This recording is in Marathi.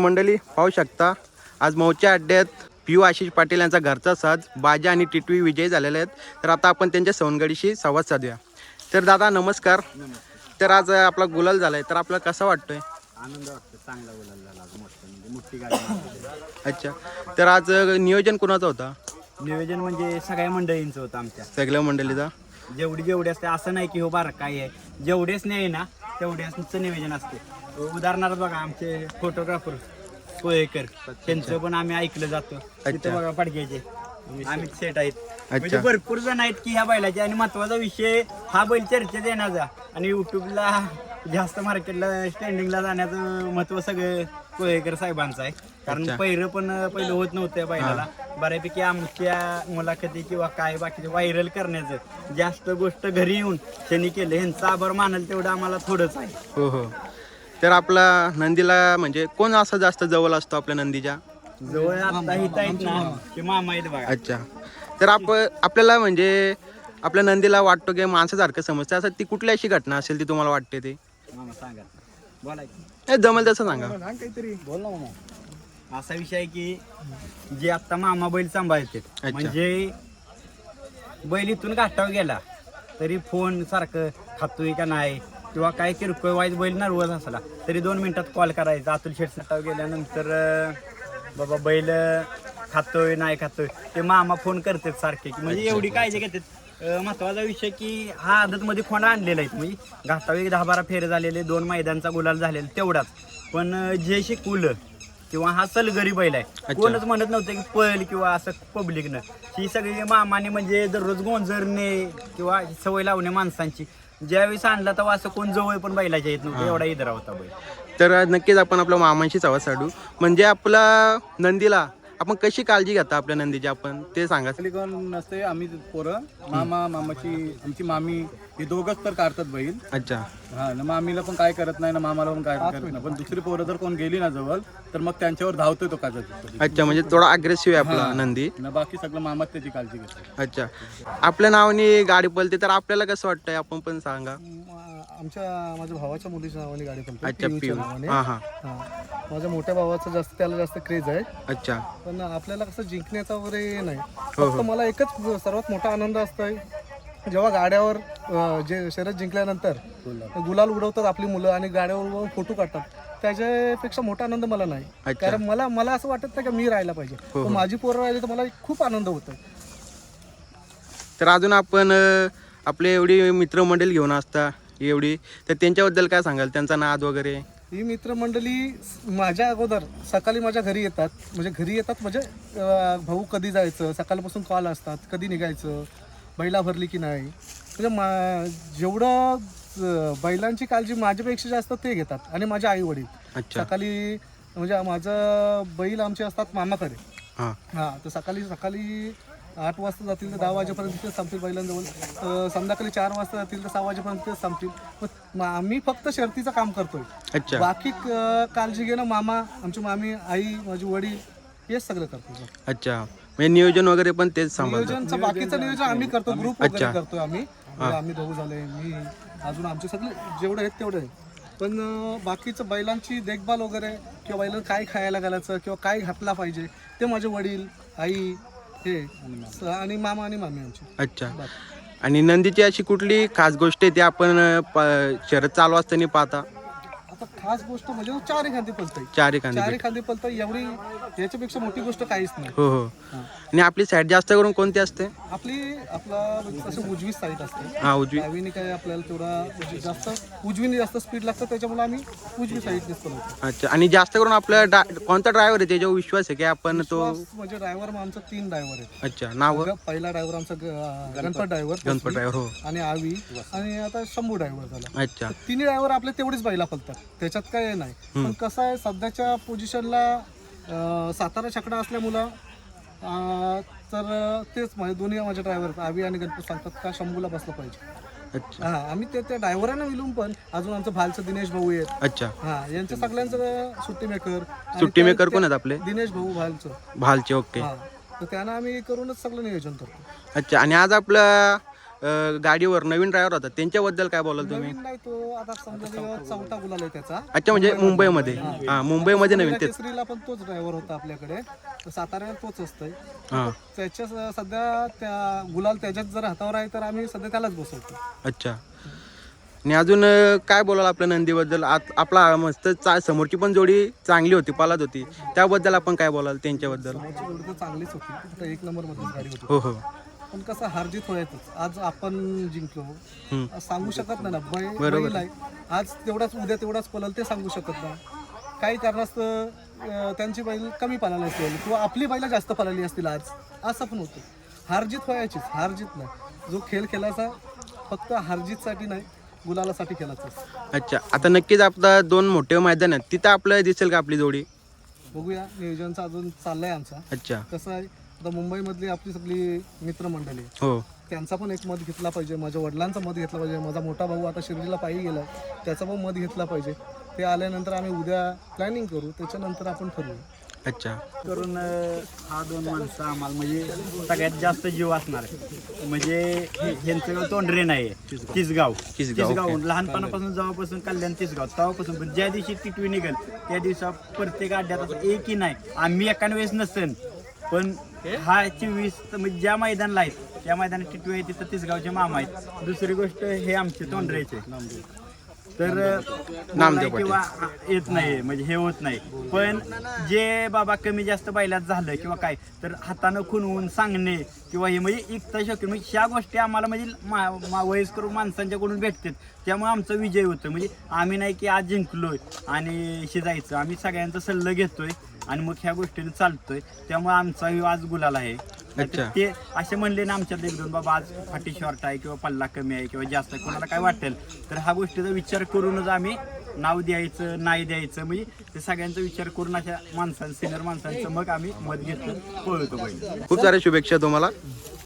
मंडळी पाहू शकता आज मौच्या अड्ड्यात पी यू आशिष पाटील यांचा घरचा साज बाजा आणि टिटवी विजयी झालेले आहेत. तर आता आपण त्यांच्या सवंगडीशी संवाद साधूया. तर दादा नमस्कार. तर आज आपला गुलाल झालाय. तर आपल्याला कसा वाटतोय? आनंद वाटतो चांगला बोलायला झाला आज. मस्त म्हणजे मोठी गाडी मारली. अच्छा. तर आज नियोजन कोणाचा होता? नियोजन म्हणजे सगळ्या मंडळींचं होतं आमच्या. सगळ्या मंडळीचा? जेवढी जेवढी असते असं नाही की हो बारा काय आहे. जेवढेच नाही ना तेवढ्याच नियोजन असते. उदाहरणार्थ बघा आमचे फोटोग्राफर कोळेकर त्यांचं पण आम्ही ऐकलं जातो. तिथे बघा पडक्याचे आम्ही सेट आहेत. म्हणजे भरपूर जण आहेत की ह्या बैलाचे आणि महत्त्वाचा विषय हा बैल चर्चेत येण्याचा. आणि युट्यूबला जास्त मार्केटला स्टँडिंगला जाण्याचं महत्त्व सगळं कोळेकर साहेबांचं आहे. कारण. पहिलं पण पहिलं होत नव्हतं या बैलाला. बऱ्यापैकी आमच्या मुलाखती किंवा काय बाकीचे व्हायरल करण्याचं जास्त गोष्ट घरी येऊन त्यांनी केलं. ह्यांचा आभार मानल तेवढं आम्हाला थोडंच आहे. हो हो. तर आपला नंदीला म्हणजे कोण असं जास्त जवळ असतो आपल्या नंदीच्या? जवळ आता इथं आहेत ना ते मामा आहेत बघा. अच्छा. तर आप आपल्याला म्हणजे आपल्या नंदीला वाटतो की माणसासारखं समजतं. असं ती कुठली अशी घटना असेल ती तुम्हाला वाटते ती? मामा सांगा. बोला की. जमेल तसं सांगा. बोल ना मामा. असा विषय आहे की जे आता मामा बैल सांभाळते म्हणजे बैल इथून घाटावर गेला तरी फोन सारखं खातोय का नाही? किंवा काय किरकोळ वाईट बैल नर्वस असला तरी दोन मिनिटात कॉल करायचा. अतुल शेठ सटाव गेल्यानंतर अं, बाबा बैल खातोय नाही खातोय ते मामा फोन करतात सारखे. की म्हणजे एवढी काळजी घेतात. अं, महत्त्वाचा विषय की हा आदत मध्ये खोंड आणलेला आहे? म्हणजे घाटावर एक दहा बारा फेरे झालेले दोन मैदानचा गुलाल झालेला तेवढाच. पण अं, जे शिकवलं किंवा हा सलगरी बैल आहे. कोणच म्हणत नव्हतं की पळ किंवा असं पब्लिकनं ही सगळी मामाने म्हणजे दररोज गोंजरणे किंवा सवय लावणे माणसांची. ज्यावेळेस आणला तेव्हा असं कोण जवळ पण बैलाच्या येत नव्हतं. एवढा इदरा होता बैल. तर नक्कीच आपण आपल्या मामांशी संवाद साधू. म्हणजे आपला नंदीला आपण कशी काळजी घेता आपल्या नंदीची? आपण ते सांगा. कोण नसते आम्ही पोरं. मामा मामाची आमची मामी हे दोघंच तर काढतात बैल. अच्छा. हा ना मामीला पण काय करत नाही ना मामाला पण काय करत नाही. पण दुसरी पोरं जर कोण गेली ना जवळ तर मग त्यांच्यावर धावतोय तो काजत अच्छा म्हणजे थोडा अग्रेसिव्ह आहे आपला नंदी. ना बाकी सगळं मामाच त्याची काळजी घेतो अच्छा. आपल्या नावाने गाडी पळते तर आपल्याला कसं वाटतंय? आपण पण सांगा. आमच्या माझ्या भावाच्या मुलीच्या नावाने गाडी अच्छा नावाने. हा हा. हा. माझ्या मोठ्या भावाचं जास्त त्याला जास्त क्रेज आहे. अच्छा. पण आपल्याला कसं जिंकण्याचा वगैरे नाही. हो, फक्त मला एकच सर्वात मोठा आनंद असतोय जेव्हा गाड्यावर अं, जे शर्यत जिंकल्यानंतर गुलाल उडवतात आपली मुलं आणि गाड्यावर फोटो काढतात. त्याच्यापेक्षा मोठा आनंद मला नाही. अच्छा. कारण मला मला असं वाटत नाही की मी राहायला पाहिजे. हो, पण माझी पोरं राहिली तर मला खूप आनंद होतो तर अजून आपण अं, आपले एवढी मित्रमंडळी घेऊन असता एवढी. तर त्यांच्याबद्दल काय सांगाल? त्यांचा नाद वगैरे? ही मित्रमंडळी माझ्या अगोदर सकाळी माझ्या घरी येतात. म्हणजे घरी येतात म्हणजे अं, भाऊ कधी जायचं? सकाळपासून कॉल असतात. कधी निघायचं? बैला भरली की नाही? म्हणजे मा जेवढं अं, बैलांची काळजी माझ्यापेक्षा जास्त ते घेतात आणि माझे आई वडील अच्छा. सकाळी म्हणजे माझं बैल आमचे असतात मामाकडे. हां. हां तर सकाळी सकाळी आठ वाजता जातील तर दहा वाजेपर्यंत तिथेच थांबतील बैलांजवळ. संध्याकाळी चार वाजता जातील तर सहा वाजेपर्यंत तिथेच थांबतील. मग आम्ही फक्त शर्तीचं काम करतोय. अच्छा. बाकी काळजी घेणं मामा आमची मामी आई माझे वडील हेच सगळं करतो अच्छा. म्हणजे नियोजन वगैरे पण तेच नियोजनचं बाकीचं नियोजन आम्ही करतो ग्रुप. वगैरे करतोय आम्ही. म्हणजे आम्ही दोघं झाले मी अजून आमचे सगळे जेवढे आहेत तेवढे. पण बाकीचं बैलांची देखभाल वगैरे किंवा बैलांना काय खायला घालायचं किंवा काय घातला पाहिजे ते माझे वडील आई हे. आणि मामा आणि मामी आमची. अच्छा. आणि नंदीची अशी कुठली खास गोष्ट आहे ती आपण अं, प- शर्यत चालू असताना पाहता? आता खास गोष्ट म्हणजे चार एखादी पलतय. चार एखादी चार एखादी पलतय एवढी याच्यापेक्षा मोठी गोष्ट काहीच नाही. हो हो. आणि आपली साईड जास्त करून कोणती असते? आपली आपला असं उजवी साईड असते. हा उजवी. डावीने काय आपल्याला तेवढा म्हणजे जास्त उजवीने जास्त स्पीड लागतं त्याच्यामुळे आम्ही उजवी साईडनेच पळवतो अच्छा. आणि जास्त करून आपला डा कोणता ड्रायव्हर आहे त्याच्यावर विश्वास आहे की आपण तो म्हणजे ड्रायव्हर आमचा तीन ड्रायव्हर आहेत. अच्छा नाव? ग- पहिला ड्रायव्हर आमचा ग- गणपत. ड्रायव्हर गणपत ड्रायव्हर हो. आणि आवी. आणि आता शंभू ड्रायव्हर झाला. अच्छा. तिन्ही ड्रायव्हर आपले तेवढेच बैला पलतात. त्याच्यात काय नाही. पण कसं आहे सध्याच्या पोझिशनला सातारा छकडा असल्यामुळं तर तेच माझे दोन्ही माझे ड्रायव्हर आवी आणि गणपत सांगतात का शंभूला बसलं पाहिजे. हा आम्ही ते त्या ड्रायव्हरांना मिळून पण अजून आमचं भालचं दिनेश भाऊ आहेत. अच्छा. हा यांचं सगळ्यांचं सुट्टी मेकर सुट्टी मेकर कोण आहेत आपले? दिनेश भाऊ भालचं. भालचे ओके तर त्यांना आम्ही करूनच सगळं नियोजन करतो. अच्छा आणि आज आपलं अं, गाडीवर नवीन ड्रायव्हर होता त्यांच्याबद्दल काय बोलाल तुम्ही? नवीन नाही तो आता समजा चौथा गुलाल आहे त्याचा. अच्छा म्हणजे मुंबईमध्ये. हा. मुंबईमध्ये नवीन तेच. केसरीला पण तोच ड्रायव्हर होता आपल्याकडे. तर साताऱ्याला तोच असतोय. हां. त्याच्या स- सध्या त्या गुलाल त्याच्यात जर हातावर आहे तर आम्ही सध्या त्यालाच बसवतो. अच्छा. आणि अजून अं, काय बोलाल आपल्या नंदीबद्दल? आत आपला मस्त चा समोरची पण जोडी चांगली होती पालात होती. त्याबद्दल आपण काय बोलाल त्यांच्याबद्दल? समोरची जोडी तर चांगलीच होती. एक नंबर गाडी होती. हो हो. पण कसं हारजीत व्हायचंच आज आपण जिंकलो. आज सांगू शकत नाही ना. बैल आहे. आज तेवढाच उद्या तेवढाच पळल ते सांगू शकत नाही. काही कारणास्तव त्यांची बैल कमी पळाली असेल किंवा आपली बैल जास्त पळाली असतील आज. असं पण होतं. हारजीत व्हायचीच हारजीत नाही. जो खेळ खेळायचा फक्त हारजीतसाठी नाही गुलालासाठी खेळायचा. अच्छा. आता नक्कीच आपला दोन मोठे मैदान आहेत. तिथं आपलं दिसेल का आपली जोडी? बघूया. नियोजनचा अजून चाललाय आमचा. अच्छा. कसं आहे? आता मुंबईमधली आपली सगळी मित्रमंडळी हो. त्यांचा पण एक मत घेतला पाहिजे. माझ्या वडिलांचा मत घेतला पाहिजे. माझा मोठा भाऊ आता शिर्डीला पायी गेला त्याचा पण मत घेतला पाहिजे. ते आल्यानंतर आम्ही उद्या प्लॅनिंग करू. त्याच्यानंतर आपण ठरवू. अच्छा. करून हा दोन माणसं आम्हाला म्हणजे सगळ्यात जास्त जीव असणार आहे. म्हणजे हे- ह्यांचं गाव तोंडरे नाही तिसगाव तिसगाव, तिसगाव लहानपणापासून जेव्हापासून कल्याण तिसगाव तेव्हापासून. पण ज्या दिवशी टिटवी निघेल त्या दिवसा प्रत्येक अड्ड्यात असं एकही नाही. आम्ही एकान वेळेस नसेन पण हा चोवीस म्हणजे ज्या मैदानला आहेत त्या मैदानात टिटवी आहे तिथं तिसगावचे मामा आहेत. दुसरी गोष्ट हे आमचे तोंडरेचे. तर बोलाय किंवा येत नाही म्हणजे हे होत नाही. पण जे बाबा कमी जास्त बैलात झालं किंवा काय तर हातानं खुणवून सांगणे किंवा हे म्हणजे इकता शक्य म्हणजे ह्या गोष्टी आम्हाला म्हणजे वयस्कर माणसांच्याकडून भेटतात. त्यामुळे आमचा विजय होतो म्हणजे आम्ही नाही की आज जिंकलोय आणि शिजायचं आम्ही सगळ्यांचा सल्ला घेतोय. आणि मग ह्या गोष्टीने चालतोय. त्यामुळे आमचा आज गुलाल आहे. नाहीतर अच्छा. ते असे म्हणले ना आमच्यात एक दोन बाबा आज फाटी शॉर्ट आहे किंवा पल्ला कमी आहे किंवा जास्त आहे, कोणाला काय वाटेल? तर हा गोष्टीचा विचार करूनच आम्ही नाव द्यायचं नाही द्यायचं म्हणजे ते सगळ्यांचा विचार करून अशा माणसांचं सिनियर माणसांचं मग आम्ही मत घेतो पळतो खूप साऱ्या शुभेच्छा तुम्हाला.